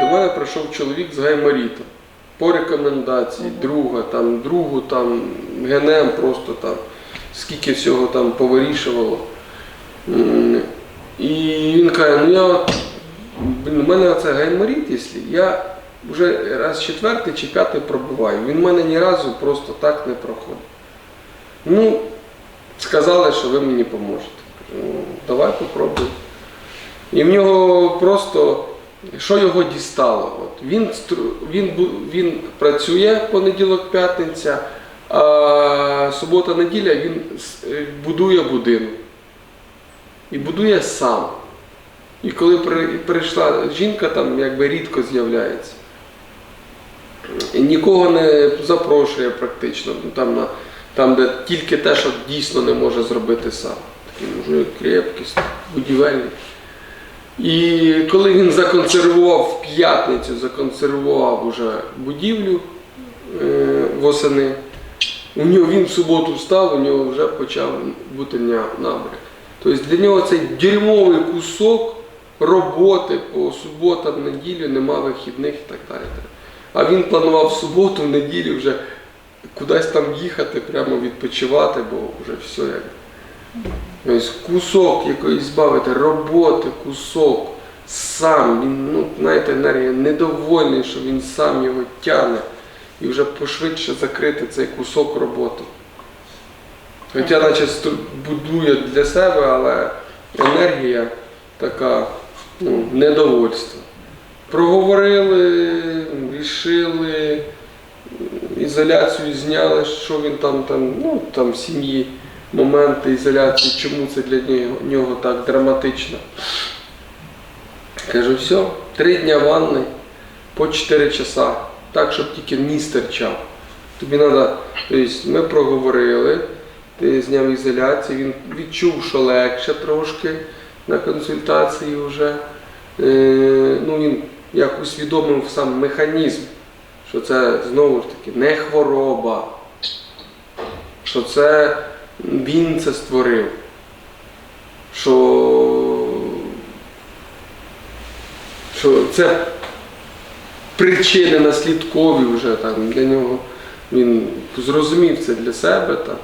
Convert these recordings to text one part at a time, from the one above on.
До мене прийшов чоловік з гайморітом. По рекомендації, друга, там, другу, там, генем просто там, скільки всього там повирішувало. І він каже, ну я от, блін, у мене це гайморіт, якщо я вже раз четвертий чи п'ятий пробуваю. Він в мене ні разу просто так не проходить. Ну, сказали, що ви мені поможете. Ну, давай попробуй. І в нього просто, що його дістало? От, він, він, він працює понеділок, п'ятниця, а субота-неділя він е, будує будинок. І будує сам. І коли при- прийшла жінка, там якби рідко з'являється. Нікого не запрошує практично. Ну, Там, на, там, де тільки те, що дійсно не може зробити сам. Такий мужик крепкий, будівельний. І коли він законсервував в п'ятницю, законсервував уже будівлю е, восени, у нього він в суботу встав, у нього вже почав бути набряк. Тобто для нього цей дерьмовий кусок роботи по суботам, неділю, нема вихідних і так далі. А він планував в суботу, в неділю вже кудись там їхати, прямо відпочивати, бо вже все як. Тобто кусок якоїсь збавити, роботи, кусок, сам, він, ну, знаєте, енергія недовольний, що він сам його тягне і вже пошвидше закрити цей кусок роботи. Хоча наче будує для себе, але енергія така ну, недовольство. Проговорили, рішили, ізоляцію зняли, що він там, там, ну, там в сім'ї, моменти ізоляції, чому це для нього, так драматично. Кажу, все, три дня ванни по 4 часа, так, щоб тільки ніс терчав. Тобі треба, тобто ми проговорили, ти зняв ізоляцію, він відчув, що легше трошки на консультації вже. Е, ну, він як усвідомив сам механізм, що це знову ж таки не хвороба, що це він це створив. Що, що це причини наслідкові вже там для нього. Він зрозумів це для себе там,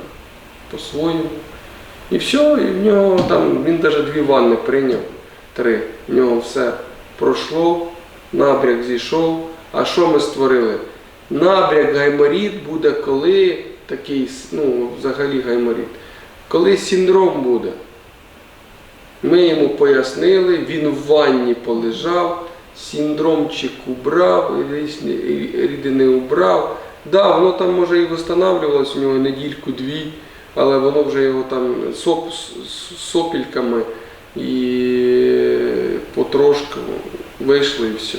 по-своєму. І все, і в нього там, він навіть дві ванни прийняв, три. В нього все пройшло, набряк зійшов. А що ми створили? Набряк гайморіт буде, коли такий, ну, взагалі гайморіт, коли синдром буде. Ми йому пояснили, він в ванні полежав, синдромчик убрав, рідини убрав. Да, воно там може і встановлювалося у нього недільку-дві, але воно вже його там соп, сопільками і потрошку вийшло і все.